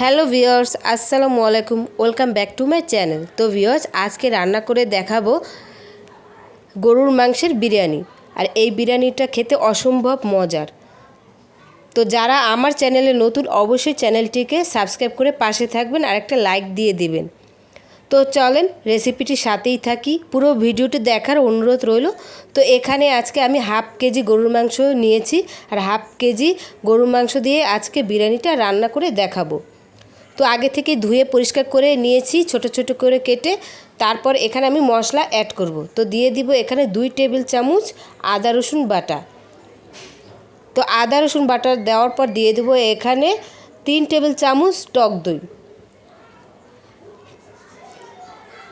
Hello viewers আসসালামু আলাইকুম, welcome back to my channel. তো ভিওর্স আজকে রান্না করে দেখাবো গরুর মাংসের বিরিয়ানি। আর এই বিরিয়ানিটা খেতে অসম্ভব মজার। তো যারা আমার চ্যানেলে নতুন, অবশ্যই চ্যানেলটিকে সাবস্ক্রাইব করে পাশে থাকবেন আর একটা লাইক দিয়ে দিবেন। তো চলেন, রেসিপিটির সাথেই থাকি। পুরো ভিডিওটি দেখার অনুরোধ রইল। তো এখানে আজকে আমি হাফ কেজি গরুর মাংস নিয়েছি। আর হাফ কেজি গরুর মাংস দিয়ে আজকে বিরিয়ানিটা রান্না করে দেখাবো। তো আগে থেকে ধুয়ে পরিষ্কার করে নিয়েছি, ছোট ছোট করে কেটে। তারপর এখানে আমি মশলা অ্যাড করব। তো দিয়ে দিব এখানে দুই টেবিল চামচ আদা, রসুন বাটা। তো আদা, রসুন বাটা দেওয়ার পর দিয়ে দেবো এখানে তিন টেবিল চামচ টক দই।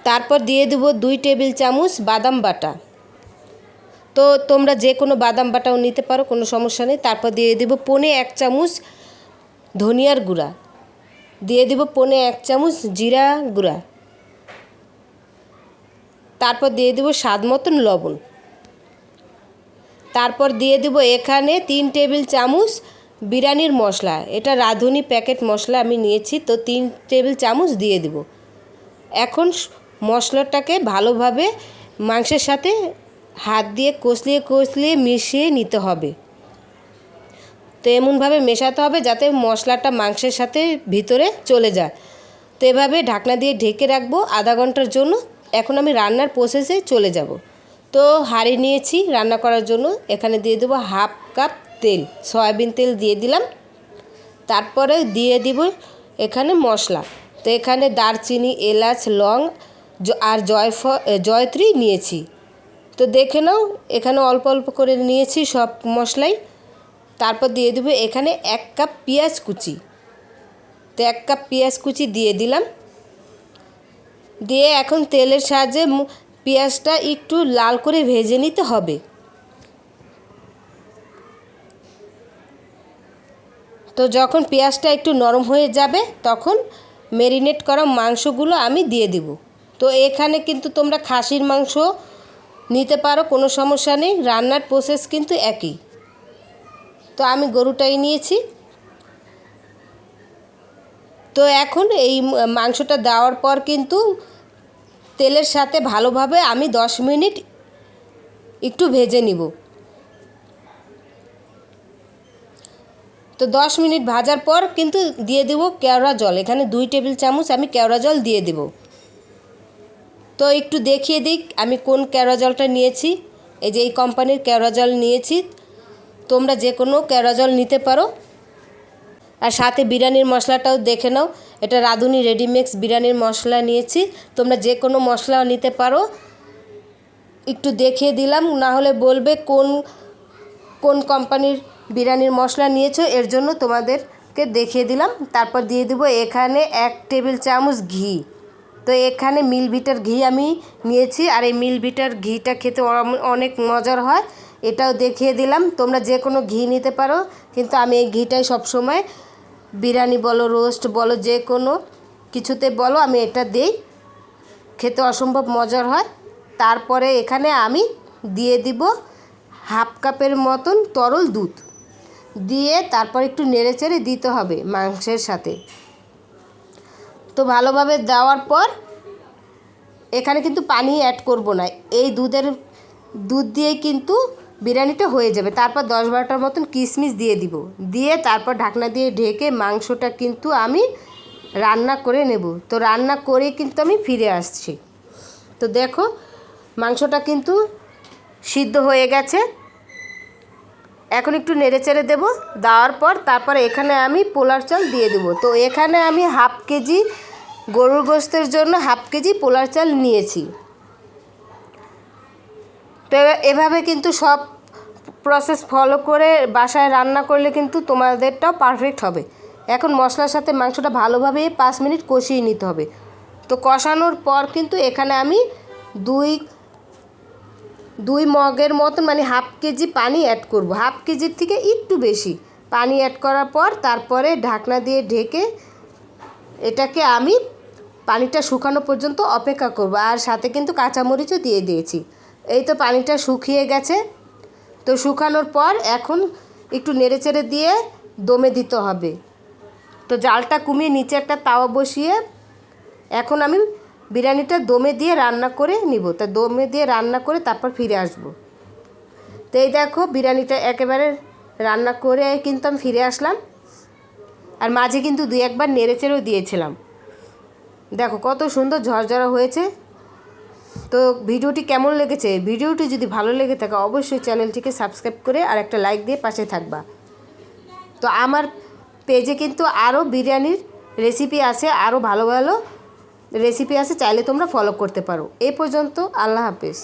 তারপর দিয়ে দেবো দুই টেবিল চামচ বাদাম বাটা। তো তোমরা যে কোনো বাদাম বাটাও নিতে পারো, কোনো সমস্যা নেই। তারপর দিয়ে দেবো পনে এক চামচ ধনিয়ার গুঁড়া। দিয়ে দেবো পনে এক চামচ জিরা গুঁড়া। তারপর দিয়ে দেবো স্বাদ মতন লবণ। তারপর দিয়ে দেবো এখানে তিন টেবিল চামচ বিরিয়ানির মশলা। এটা রাঁধুনি প্যাকেট মশলা আমি নিয়েছি, তো তিন টেবিল চামচ দিয়ে দেবো। এখন মশলাটাকে ভালোভাবে মাংসের সাথে হাত দিয়ে কষলিয়ে কষলিয়ে মিশিয়ে নিতে হবে। তো এমনভাবে মেশাতে হবে যাতে মশলাটা মাংসের সাথে ভিতরে চলে যায়। তো এভাবে ঢাকনা দিয়ে ঢেকে রাখব আধা ঘণ্টার জন্য। এখন আমি রান্নার প্রসেসে চলে যাব। তো হাঁড়ি নিয়েছি রান্না করার জন্য। এখানে দিয়ে দেবো হাফ কাপ তেল, সয়াবিন তেল দিয়ে দিলাম। তারপরে দিয়ে দিব এখানে মশলা। তো এখানে দারচিনি, এলাচ, লং আর জয়ফ জয়ত্রী নিয়েছি। তো দেখে নাও, এখানে অল্প অল্প করে নিয়েছি সব মশলাই। তারপর দিয়ে দেবো এখানে এক কাপ পেঁয়াজ কুচি। তো এক কাপ পেঁয়াজ কুচি দিয়ে দিলাম। দিয়ে এখন তেলের সাহায্যে পেঁয়াজটা একটু লাল করে ভেজে নিতে হবে। তো যখন পেঁয়াজটা একটু নরম হয়ে যাবে, তখন মেরিনেট করা মাংসগুলো আমি দিয়ে দিব। তো এখানে কিন্তু তোমরা খাসির মাংস নিতে পারো, কোনো সমস্যা নেই। রান্নার প্রসেস কিন্তু একই। তো আমি গরুটাই নিয়েছি। তো এখন এই মাংসটা দেওয়ার পর কিন্তু তেলের সাথে ভালোভাবে আমি দশ মিনিট একটু ভেজে নিব। তো দশ মিনিট ভাজার পর কিন্তু দিয়ে দেবো কেওড়া জল। এখানে দুই টেবিল চামচ আমি কেওড়া জল দিয়ে দেব। তো একটু দেখিয়ে দিক আমি কোন কেওড়া জলটা নিয়েছি। এই যে এই কোম্পানির কেওড়া জল নিয়েছি। তোমরা যে কোনো কেওড়া জল নিতে পারো। আর সাথে বিরিয়ানির মশলাটাও দেখে নাও। এটা রাঁধুনি রেডিমিক্স বিরিয়ানির মশলা নিয়েছি। তোমরা যে কোনো মশলা নিতে পারো। একটু দেখিয়ে দিলাম, না হলে বলবে কোন কোন কোম্পানির বিরিয়ানির মশলা নিয়েছো, এর জন্য তোমাদেরকে দেখিয়ে দিলাম। তারপর দিয়ে দেবো এখানে এক টেবিল চামচ ঘি। তো এখানে মিল ভিটার ঘি আমি নিয়েছি, আর এই মিল ভিটার ঘিটা খেতে অনেক মজার হয়। এটাও দেখিয়ে দিলাম। তোমরা যে কোনো ঘি নিতে পারো, কিন্তু আমি এই ঘিটাই সবসময় বিরিয়ানি বলো, রোস্ট বলো, যে কোনো কিছুতে বলো, আমি এটা দিই। খেতে অসম্ভব মজার হয়। তারপরে এখানে আমি দিয়ে দিব হাফ কাপের মতন তরল দুধ। দিয়ে তারপর একটু নেড়ে চেড়ে দিতে হবে মাংসের সাথে। তো ভালোভাবে দেওয়ার পর এখানে কিন্তু পানি অ্যাড করব না। এই দুধের, দুধ দিয়েই কিন্তু বিরিয়ানিটা হয়ে যাবে। তারপর দশ বারোটার মতন কিশমিশ দিয়ে দিব। দিয়ে তারপর ঢাকনা দিয়ে ঢেকে মাংসটা কিন্তু আমি রান্না করে নেব। তো রান্না করে কিন্তু আমি ফিরে আসছি। তো দেখো, মাংসটা কিন্তু সিদ্ধ হয়ে গেছে। এখন একটু নেড়ে চেড়ে দেবো। দেওয়ার পর তারপর এখানে আমি পোলার চাল দিয়ে দেবো। তো এখানে আমি হাফ কেজি গরুর গোস্তের জন্য হাফ কেজি পোলার চাল নিয়েছি। তো এভাবে কিন্তু সব প্রসেস ফলো করে বাসায় রান্না করলে কিন্তু তোমাদেরটাও পারফেক্ট হবে। এখন মশলার সাথে মাংসটা ভালোভাবে পাঁচ মিনিট কষিয়ে নিতে হবে। তো কষানোর পর কিন্তু এখানে আমি দুই দুই মগের মতন মানে হাফ কেজি পানি অ্যাড করব। হাফ কেজির থেকে একটু বেশি পানি অ্যাড করার পর তারপরে ঢাকনা দিয়ে ঢেকে এটাকে আমি পানিটা শুকানো পর্যন্ত অপেক্ষা করব। আর সাথে কিন্তু কাঁচামরিচও দিয়ে দিয়েছি। এই তো পানিটা শুকিয়ে গেছে। তো শুকানোর পর এখন একটু নেড়েচেড়ে দিয়ে দমে দিতে হবে। তো জালটা কমিয়ে নিচে একটা তাওয়া বসিয়ে এখন আমি বিরিয়ানিটা দমে দিয়ে রান্না করে নিব। তা দমে দিয়ে রান্না করে তারপর ফিরে আসব। তো এই দেখো বিরিয়ানিটা একেবারে রান্না করে কিন্তু আমি ফিরে আসলাম। আর মাঝে কিন্তু দুই একবার নেড়েচেড়েও দিয়েছিলাম। দেখো কত সুন্দর ঝরঝরা হয়েছে। তো ভিডিওটি কেমন লেগেছে? ভিডিওটি যদি ভালো লেগে থাকে, অবশ্যই চ্যানেলটিকে সাবস্ক্রাইব করে আর একটা লাইক দিয়ে পাশে থাকবা। তো আমার পেজে কিন্তু আরও বিরিয়ানির রেসিপি আছে আরও ভালো ভালো রেসিপি আছে, চাইলে তোমরা ফলো করতে পারো। এ পর্যন্ত আল্লাহ হাফেজ।